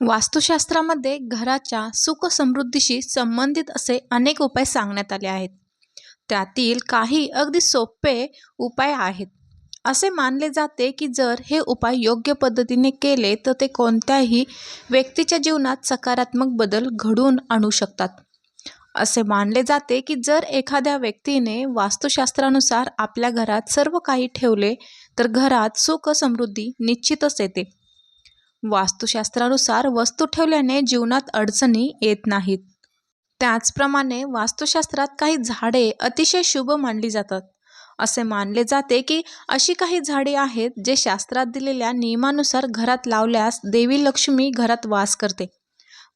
वास्तुशास्त्रामध्ये घराच्या सुख समृद्धीशी संबंधित असे अनेक उपाय सांगण्यात आले आहेत. त्यातील काही अगदी सोपे उपाय आहेत. असे मानले जाते की जर हे उपाय योग्य पद्धतीने केले तर ते कोणत्याही व्यक्तीच्या जीवनात सकारात्मक बदल घडवून आणू शकतात. असे मानले जाते की जर एखाद्या व्यक्तीने वास्तुशास्त्रानुसार आपल्या घरात सर्व काही ठेवले तर घरात सुख समृद्धी निश्चितच येते. वास्तुशास्त्रानुसार वस्तू ठेवल्याने जीवनात अडचणी येत नाहीत. त्याचप्रमाणे वास्तुशास्त्रात काही झाडे अतिशय शुभ मानली जातात. असे मानले जाते की अशी काही झाडे आहेत जे शास्त्रात दिलेल्या नियमानुसार घरात लावल्यास देवी लक्ष्मी घरात वास करते.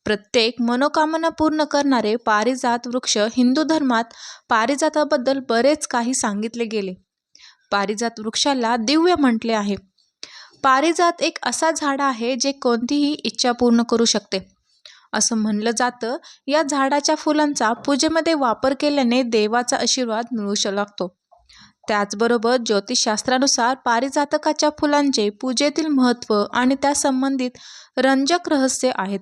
प्रत्येक मनोकामना पूर्ण करणारे पारिजात वृक्ष हिंदू धर्मात पारिजाताबद्दल बरेच काही सांगितले गेले. पारिजात वृक्षाला दिव्य म्हटले आहे. पारिजात एक असा झाड आहे जे कोणतीही इच्छा पूर्ण करू शकते. असं म्हणलं जातं या झाडाच्या फुलांचा पूजेमध्ये वापर केल्याने देवाचा आशीर्वाद मिळू शकतो त्याचबरोबर ज्योतिषशास्त्रानुसार पारिजातकाच्या फुलांचे पूजेतील महत्त्व आणि त्या संबंधित रंजक रहस्य आहेत.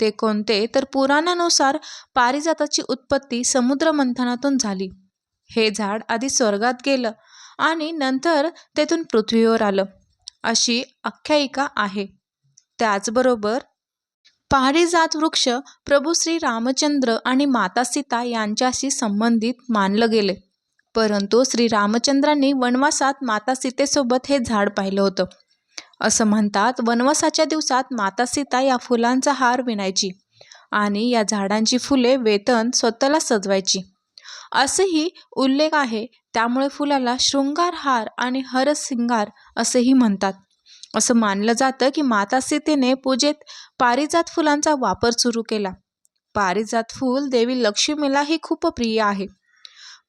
ते कोणते तर पुराणानुसार पारिजाताची उत्पत्ती समुद्र मंथनातून झाली. हे झाड आधी स्वर्गात गेलं आणि नंतर तेथून पृथ्वीवर आलं. अशी आख्यायिका आहे. त्याचबरोबर पारिजात वृक्ष प्रभू श्री रामचंद्र आणि माता सीता यांच्याशी संबंधित मानलं गेले. परंतु श्री रामचंद्रांनी वनवासात माता सीतेसोबत हे झाड पाहिलं होतं. असं म्हणतात वनवासाच्या दिवसात माता सीता या फुलांचा हार विणायची आणि या झाडांची फुले वेतन स्वतःला सजवायची. असंही उल्लेख आहे त्यामुळे फुलाला शृंगारहार आणि हरसिंगार असेही म्हणतात. असं मानलं जातं की माता सीतेने पूजेत पारिजात फुलांचा वापर सुरू केला. पारिजात फूल देवी लक्ष्मीलाही खूप प्रिय आहे.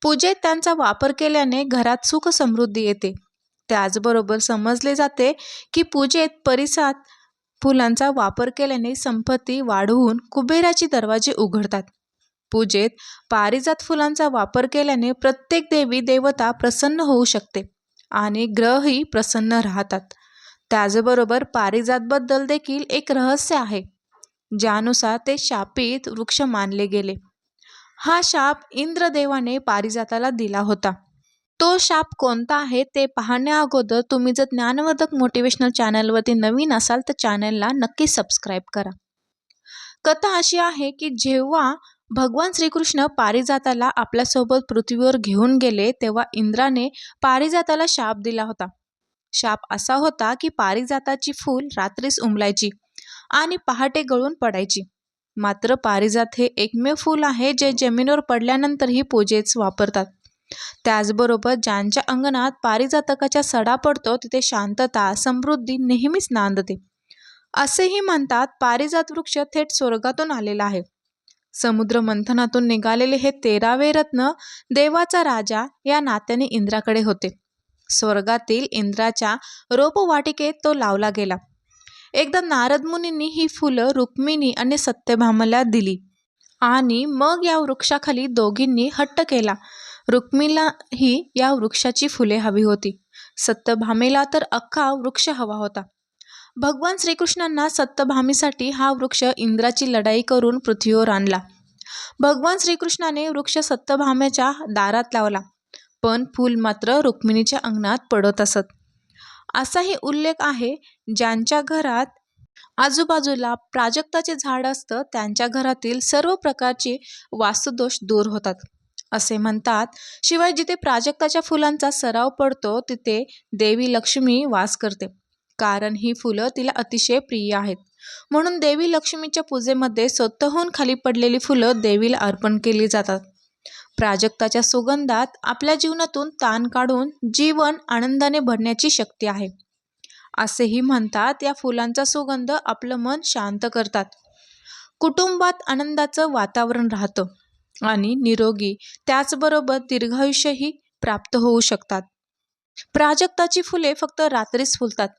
पूजेत त्यांचा वापर केल्याने घरात सुख समृद्धी येते. त्याचबरोबर समजले जाते की पूजेत परिसात फुलांचा वापर केल्याने संपत्ती वाढवून कुबेराची दरवाजे उघडतात. पूजेत पारिजात फुलांचा वापर केल्याने प्रत्येक देवी देवता प्रसन्न होऊ शकते आणि ग्रहही प्रसन्न राहतात. त्याचबरोबर पारिजातबद्दल देखील एक रहस्य आहे ज्यानुसार ते शापित वृक्ष मानले गेले. हा शाप इंद्रदेवाने पारिजाताला दिला होता. तो शाप कोणता आहे ते पाहण्या अगोदर तुम्ही जर ज्ञानवर्धक मोटिवेशनल चॅनलवरती नवीन असाल तर चॅनलला नक्की सबस्क्राईब करा. कथा अशी आहे की जेव्हा भगवान श्रीकृष्ण पारिजाताला आपल्यासोबत पृथ्वीवर घेऊन गेले तेव्हा इंद्राने पारिजाताला शाप दिला होता. शाप असा होता की पारिजाताची फूल रात्रीच उमलायची आणि पहाटे गळून पडायची. मात्र पारिजात हे एकमेव फूल आहे जे जमिनीवर पडल्यानंतरही पूजेच वापरतात. त्याचबरोबर ज्यांच्या अंगणात पारिजातकाच्या सडा पडतो तिथे शांतता समृद्धी नेहमीच नांदते. असेही म्हणतात पारिजात वृक्ष थेट स्वर्गातून आलेला आहे. समुद्र मंथनातून निघालेले हे तेरावे रत्न देवाचा राजा या नात्याने इंद्राकडे होते. स्वर्गातील इंद्राच्या रोपवाटिकेत तो लावला गेला. एकदा नारद मुनींनी ही फुलं रुक्मिणी आणि सत्यभामाला दिली आणि मग या वृक्षाखाली दोघींनी हट्ट केला. रुक्मिणीलाही या वृक्षाची फुले हवी होती. सत्यभामेला तर अख्खा वृक्ष हवा होता. भगवान श्रीकृष्णांना सत्तभामीसाठी हा वृक्ष इंद्राची लढाई करून पृथ्वीवर आणला. भगवान श्रीकृष्णाने वृक्ष सत्तभाम्याच्या दारात लावला पण फूल मात्र रुक्मिणीच्या अंगणात पडत असत. असाही उल्लेख आहे ज्यांच्या घरात आजूबाजूला प्राजक्ताचे झाड असतं त्यांच्या घरातील सर्व प्रकारचे वास्तुदोष दूर होतात. असे म्हणतात शिवाय जिथे प्राजक्ताच्या फुलांचा सराव पडतो तिथे देवी लक्ष्मी वास करते. कारण ही फुलं तिला अतिशय प्रिय आहेत. म्हणून देवी लक्ष्मीच्या पूजेमध्ये स्वतःहून खाली पडलेली फुलं देवीला अर्पण केली जातात. प्राजक्ताच्या सुगंधात आपल्या जीवनातून ताण काढून जीवन आनंदाने भरण्याची शक्ती आहे. असेही म्हणतात या फुलांचा सुगंध आपलं मन शांत करतात. कुटुंबात आनंदाचं वातावरण राहतं आणि निरोगी त्याचबरोबर दीर्घायुष्यही प्राप्त होऊ शकतात. प्राजक्ताची फुले फक्त रात्रीच फुलतात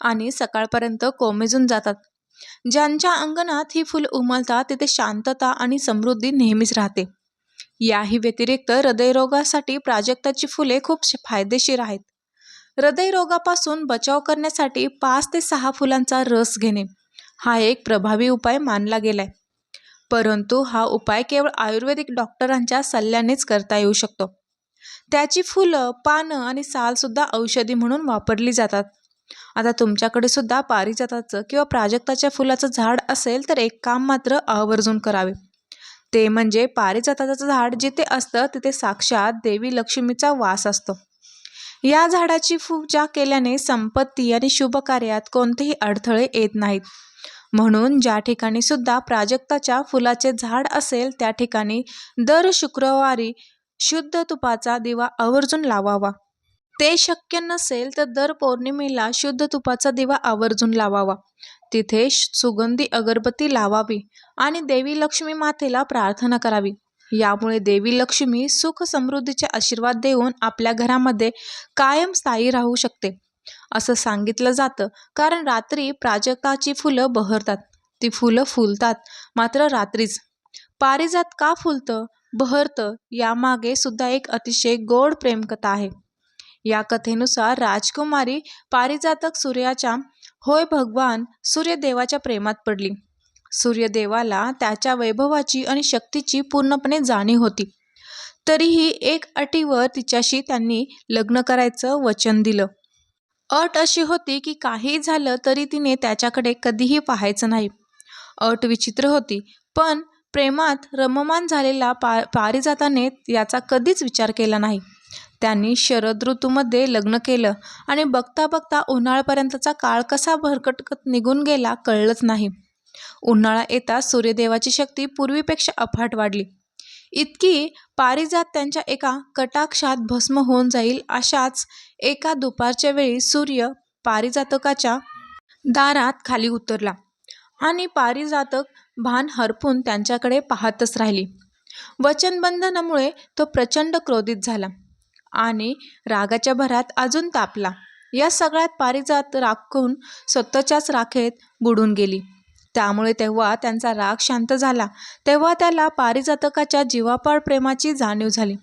आणि सकाळपर्यंत कोमेजून जातात. ज्यांच्या अंगणात ही फुलं उमलतात तिथे शांतता आणि समृद्धी नेहमीच राहते. याही व्यतिरिक्त हृदयरोगासाठी प्राजक्ताची फुले खूप फायदेशीर आहेत. हृदयरोगापासून बचाव करण्यासाठी पाच ते सहा फुलांचा रस घेणे हा एक प्रभावी उपाय मानला गेलाय. परंतु हा उपाय केवळ आयुर्वेदिक डॉक्टरांच्या सल्ल्यानेच करता येऊ शकतो. त्याची फुलं पानं आणि सालसुद्धा औषधी म्हणून वापरली जातात. आता तुमच्याकडे सुद्धा पारिजाताचं किंवा प्राजक्ताच्या फुलाचं झाड असेल तर एक काम मात्र आवर्जून करावे. ते म्हणजे पारिजाताचं झाड जिथे असतं तिथे साक्षात देवी लक्ष्मीचा वास असतो. या झाडाची पूजा केल्याने संपत्ती आणि शुभ कार्यात कोणतेही अडथळे येत नाहीत. म्हणून ज्या ठिकाणी सुद्धा प्राजक्ताच्या फुलाचे झाड असेल त्या ठिकाणी दर शुक्रवारी शुद्ध तुपाचा दिवा आवर्जून लावावा. ते शक्य नसेल तर दर पौर्णिमेला शुद्ध तुपाचा दिवा आवर्जून लावावा. तिथे सुगंधी अगरबत्ती लावावी आणि देवी लक्ष्मी मातेला प्रार्थना करावी. यामुळे देवी लक्ष्मी सुख समृद्धीचे आशीर्वाद देऊन आपल्या घरामध्ये कायम स्थायी राहू शकते. असं सांगितलं जातं कारण रात्री प्राजक्ताची फुलं बहरतात. ती फुलं फुलतात मात्र रात्रीच. पारिजात का फुलतं? बहरतं यामागे सुद्धा एक अतिशय गोड प्रेमकथा आहे. या कथेनुसार राजकुमारी पारिजातक सूर्याच्या होय भगवान सूर्यदेवाच्या प्रेमात पडली. सूर्यदेवाला त्याच्या वैभवाची आणि शक्तीची पूर्णपणे जाणीव होती. तरीही एक अटीवर तिच्याशी त्यांनी लग्न करायचं वचन दिलं. अट अशी होती की काही झालं तरी तिने त्याच्याकडे कधीही पाहायचं नाही. अट विचित्र होती पण प्रेमात रममान झालेला पा पारिजाताने याचा कधीच विचार केला नाही. त्यांनी शरद ऋतूमध्ये लग्न केलं आणि बघता बघता उन्हाळ्यापर्यंतचा काळ कसा भरकटकत निघून गेला कळलंच नाही. उन्हाळा येताच सूर्यदेवाची शक्ती पूर्वीपेक्षा अफाट वाढली. इतकी पारिजात त्यांच्या एका कटाक्षात भस्म होऊन जाईल अशाच एका दुपारच्या वेळी सूर्य पारिजातकाच्या दारात खाली उतरला आणि पारिजातक भान हरपून त्यांच्याकडे पाहतच राहिली. वचनबंधनामुळे तो प्रचंड क्रोधित झाला. आणि रागाच्या भरात अजून तापला. या सगळ्यात पारिजात राखून स्वतःच्याच राखेत बुडून गेली. त्यामुळे तेव्हा त्यांचा राग शांत झाला. तेव्हा त्याला पारिजातकाच्या जीवापाड प्रेमाची जाणीव झाली.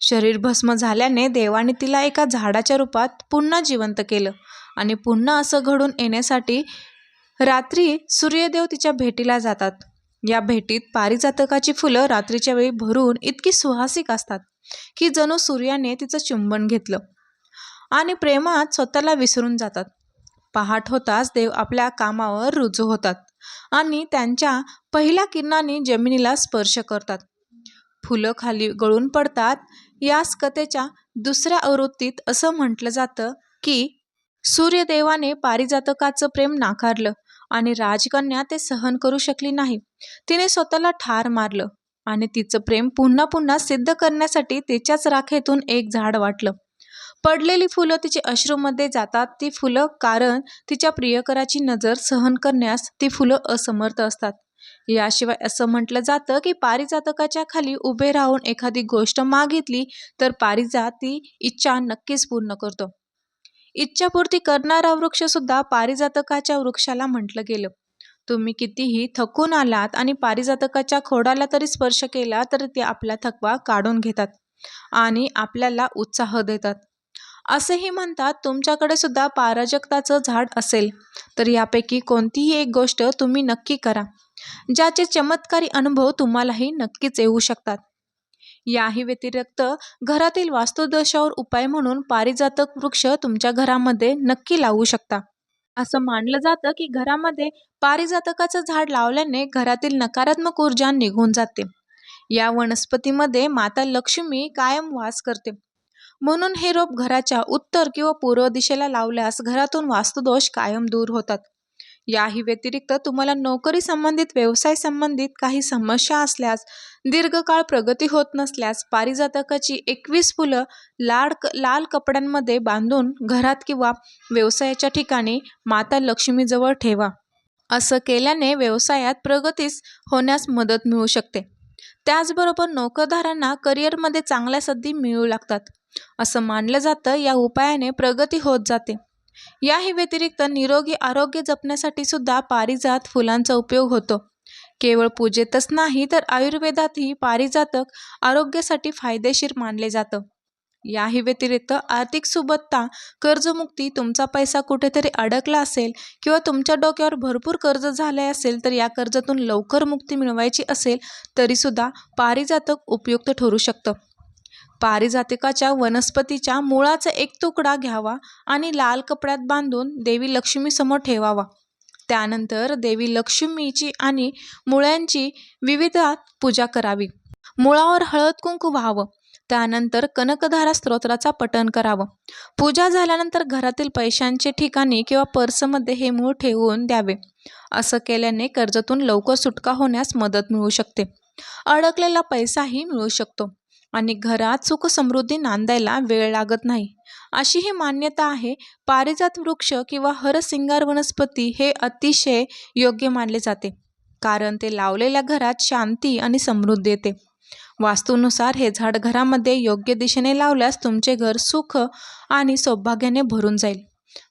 शरीर भस्म झाल्याने देवाने तिला एका झाडाच्या रूपात पुन्हा जिवंत केलं आणि पुन्हा असं घडून येण्यासाठी रात्री सूर्यदेव तिच्या भेटीला जातात. या भेटीत पारिजातकाची फुलं रात्रीच्या वेळी भरून इतकी सुहासिक असतात की जणू सूर्याने तिचं चुंबन घेतलं. आणि प्रेमात स्वतःला विसरून जातात. पहाट होताच देव आपल्या कामावर रुजू होतात आणि त्यांच्या पहिल्या किरणाने जमिनीला स्पर्श करतात. फुलं खाली गळून पडतात याच कथेच्या दुसऱ्या आवृत्तीत असं म्हटलं जातं की सूर्यदेवाने पारिजातकाचं प्रेम नाकारलं आणि राजकन्या ते सहन करू शकली नाही. तिने स्वतःला ठार मारलं आणि तिचं प्रेम पुन्हा पुन्हा सिद्ध करण्यासाठी तिच्याच राखेतून एक झाड वाटलं. पडलेली फुलं तिचे अश्रूमध्ये जातात ती फुलं कारण तिच्या प्रियकराची नजर सहन करण्यास ती फुलं असमर्थ असतात. याशिवाय असं म्हटलं जातं की पारिजातकाच्या खाली उभे राहून एखादी गोष्ट मागितली तर पारिजात ती इच्छा नक्कीच पूर्ण करतो. इच्छापूर्ती करणारा वृक्ष सुद्धा पारिजातकाच्या वृक्षाला म्हटलं गेलं. तुम्ही कितीही थकून आलात आणि पारिजातकाच्या खोडाला तरी स्पर्श केला तर ते आपला थकवा काढून घेतात आणि आपल्याला उत्साह देतात. असेही म्हणतात तुमच्याकडे सुद्धा पारजकताचं झाड असेल तर यापैकी कोणतीही एक गोष्ट तुम्ही नक्की करा. ज्याचे चमत्कारी अनुभव तुम्हालाही नक्कीच येऊ शकतात. याही व्यतिरिक्त घरातील वास्तुदोषावर उपाय म्हणून पारिजातक वृक्ष तुमच्या घरामध्ये नक्की लावू शकता. असं मानलं जातं की घरामध्ये पारिजातकाचं झाड लावल्याने घरातील नकारात्मक ऊर्जा निघून जाते. या वनस्पतीमध्ये माता लक्ष्मी कायम वास करते. म्हणून हे रोप घराच्या उत्तर किंवा पूर्व दिशेला लावल्यास घरातून वास्तुदोष कायम दूर होतात. याही व्यतिरिक्त तुम्हाला नोकरी संबंधित व्यवसाय संबंधित काही समस्या असल्यास दीर्घकाळ प्रगती होत नसल्यास पारिजातकाची एकवीस फुलं लाड लाल कपड्यांमध्ये बांधून घरात किंवा व्यवसायाच्या ठिकाणी माता लक्ष्मीजवळ ठेवा. असं केल्याने व्यवसायात प्रगतीस होण्यास मदत मिळू शकते. त्याचबरोबर नोकरदारांना करिअरमध्ये चांगल्या संधी मिळू लागतात. असं मानलं जातं या उपायाने प्रगती होत जाते. याही व्यतिरिक्त निरोगी आरोग्य जपण्यासाठी सुद्धा पारिजात फुलांचा उपयोग होतो. केवळ पूजेतच नाही तर आयुर्वेदातही पारिजातक आरोग्यासाठी फायदेशीर मानले जातं. याही व्यतिरिक्त आर्थिक सुबत्ता कर्जमुक्ती तुमचा पैसा कुठेतरी अडकला असेल किंवा तुमच्या डोक्यावर भरपूर कर्ज झाले असेल तर या कर्जातून लवकर मुक्ती मिळवायची असेल तरीसुद्धा पारिजातक उपयुक्त ठरू शकतं. पारिजातिकाच्या वनस्पतीच्या मुळाचा एक तुकडा घ्यावा आणि लाल कपड्यात बांधून देवी लक्ष्मीसमोर ठेवावा. त्यानंतर देवी लक्ष्मीची आणि मुळ्यांची विविधात पूजा करावी. मुळावर हळद कुंकू व्हावं. त्यानंतर कनकधारा स्तोत्राचा पठण करावं. पूजा झाल्यानंतर घरातील पैशांचे ठिकाणी किंवा पर्समध्ये हे मूळ ठेवून द्यावे. असं केल्याने कर्जातून लवकर सुटका होण्यास मदत मिळू शकते. अडकलेला पैसाही मिळू शकतो. आणि घरात सुख समृद्धी नांदायला वेळ लागत नाही. अशी ही मान्यता आहे पारिजात वृक्ष किंवा हरसिंगार वनस्पती हे अतिशय योग्य मानले जाते कारण ते लावलेल्या घरात शांती आणि समृद्धी येते. वास्तूनुसार हे झाड घरामध्ये योग्य दिशेने लावल्यास तुमचे घर सुख आणि सौभाग्याने भरून जाईल.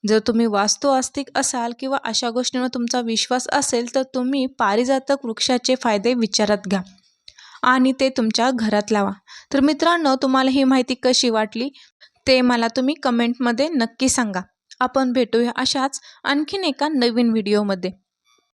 जर तुम्ही वास्तू आस्तिक असाल किंवा अशा गोष्टींवर तुमचा विश्वास असेल तर तुम्ही पारिजातक वृक्षाचे फायदे विचारात घ्या. आणि ते तुमच्या घरात लावा. तर मित्रांनो तुम्हाला ही माहिती कशी वाटली ते मला तुम्ही कमेंटमध्ये नक्की सांगा. आपण भेटूया अशाच आणखीन एका नवीन व्हिडिओमध्ये